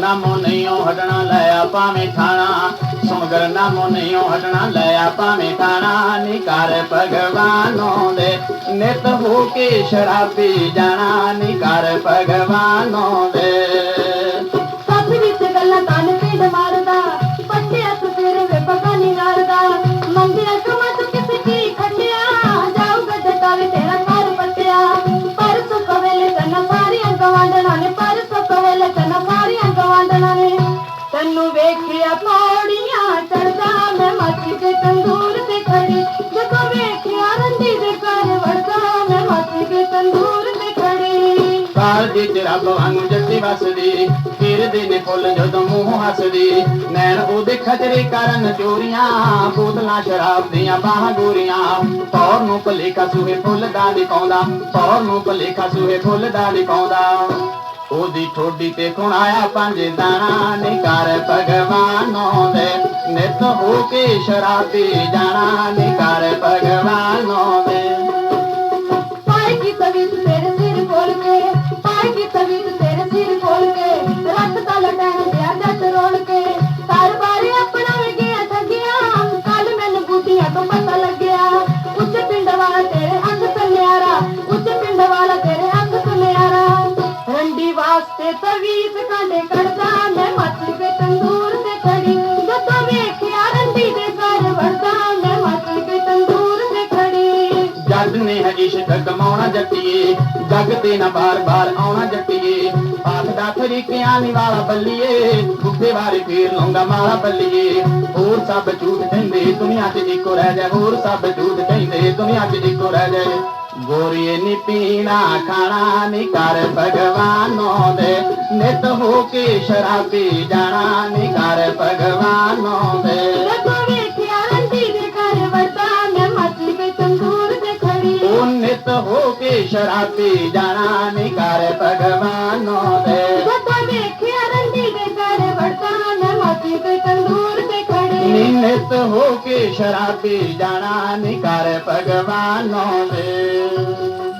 ਨਾਮੋ ਨਹੀਂਓ ਹਟਣਾ ਲਿਆ ਪਾਵੇਂ ਥਾਣਾ ਸੁਮਗਰ ਨਾਮੋ ਨਹੀਂਓ ਹਟਣਾ ਲਿਆ ਪਾਵੇਂ ਥਾਣਾ ਨਿਕਾਰ ਭਗਵਾਨੋਂ ਦੇ ਨਿਤ ਹੋ ਕੇ ਸ਼ਰਾਬੀ ਜਾਣਾ। ਨਿਕਾਰ ਭਗਵਾਨੋਂ ਤੰਦੂਰ ਤੇ ਖੜੀ। ਕਾਲ ਦੀ ਤੇ ਰੱਬ ਵਾਂਗੂ ਜੱਟੀ ਵਸਦੀ। ਫਿਰਦੇ ਨੇ ਫੁੱਲ ਜਦੋਂ ਮੂੰਹ ਹੱਸਦੀ। ਨੈਣ ਉਹਦੇ ਖਜਰੇ ਕਰਨ ਚੋਰੀਆਂ, ਬੋਤਲਾਂ ਸ਼ਰਾਬ ਦੀਆਂ ਬਾਹਾਂ ਗੋਰੀਆਂ ਪੌਰ ਨੂੰ ਭਲੇਖਾ ਸੂਹੇ ਫੁੱਲ ਦਾ ਨਿਕਾਉਂਦਾ ਪੌਰ ਨੂੰ ਭਲੇਖਾ ਸੂਹੇ ਫੁੱਲ ਦਾ ਨਿਕਾਉਂਦਾ ਉਹਦੀ ਠੋਡੀ ਤੇ ਖੁਣਾਇਆ ਪੰਜ ਦਾਣਾ। ਨੇ ਕਰ ਭਗਵਾਨੋਂ ਨਿਤ ਹੋ ਕੇ ਸ਼ਰਾਬੀ ਜਾਣਾ। ਨੇ ਭਗਵਾਨ ਭਗਵਾਨੋਂ ਤਵੀਤ ਕਾਂਡੇ ਕੱਢਦਾ ਮੈਂ ਮੱਚ ਕੇ ਤੰਦੂਰ ਤੇ ਖੜੀ। ਜਦੋਂ ਵੇਖਿਆ ਰੰਡੀ ਦੇ ਘਰ ਵੜਦਾ ਮੈਂ ਮੱਚ ਕੇ ਤੰਦੂਰ ਤੇ ਖੜੀ। ਜੱਗ ਨੇ ਹੈ ਇਸ਼ਕ ਕਮਾਉਣਾ ਜੱਟੀਏ, ਜੱਗ ਤੇ ਨਾ ਬਾਰ-ਬਾਰ ਆਉਣਾ ਜੱਟੀਏ। ਆਖਦਾ ਤਰੀਕਿਆਂ ਨੀ ਵਾਲਾ ਬੱਲੀਏ, ਬੁੱਢੇ ਵਾਰੇ ਫੇਰ ਲਾਉਂਦਾ ਮਾਲਾ ਬੱਲੀਏ। ਹੋਰ ਸਭ ਝੂਠ ਕਹਿੰਦੇ, ਦੁਨੀਆ 'ਚ ਇੱਕੋ ਰਹਿ ਜਾ ਹੋਰ ਸਭ ਝੂਠ ਕਹਿੰਦੇ, ਦੁਨੀਆ 'ਚ ਇੱਕੋ ਰਹਿ ਜਾਏ। ਗੋਰੀਏ ਨੀ ਪੀਣਾ ਖਾਣਾ ਨੀ ਕਰ ਭਗਵਾਨੋਂ ਦੇ। ਨਿਤ ਹੋ ਕੇ ਸ਼ਰਾਬੀ ਜਾਣਾ ਨੀ ਕਰ ਭਗਵਾਨੋਂ ਦੇ। ਤੇ ਨਿਤ ਹੋ ਕੇ ਸ਼ਰਾਬੀ ਜਾਣਾ ਨੀ ਕਰ ਭਗਵਾਨੋਂ ਦੇ। ਜਦੋਂ ਵੇਖਿਆ ਰੰਡੀ ਦੇ ਘਰ ਵੜਦਾ ਮੈਂ ਮੱਚ ਕੇ ਤੰਦੂਰ ਤੇ ਖੜੀ ਨੀ ਨਿਤ ਹੋ ਕੇ ਸ਼ਰਾਬੀ ਜਾਣਾ ਨੀ ਕਰ ਭਗਵਾਨੋਂ ਦੇ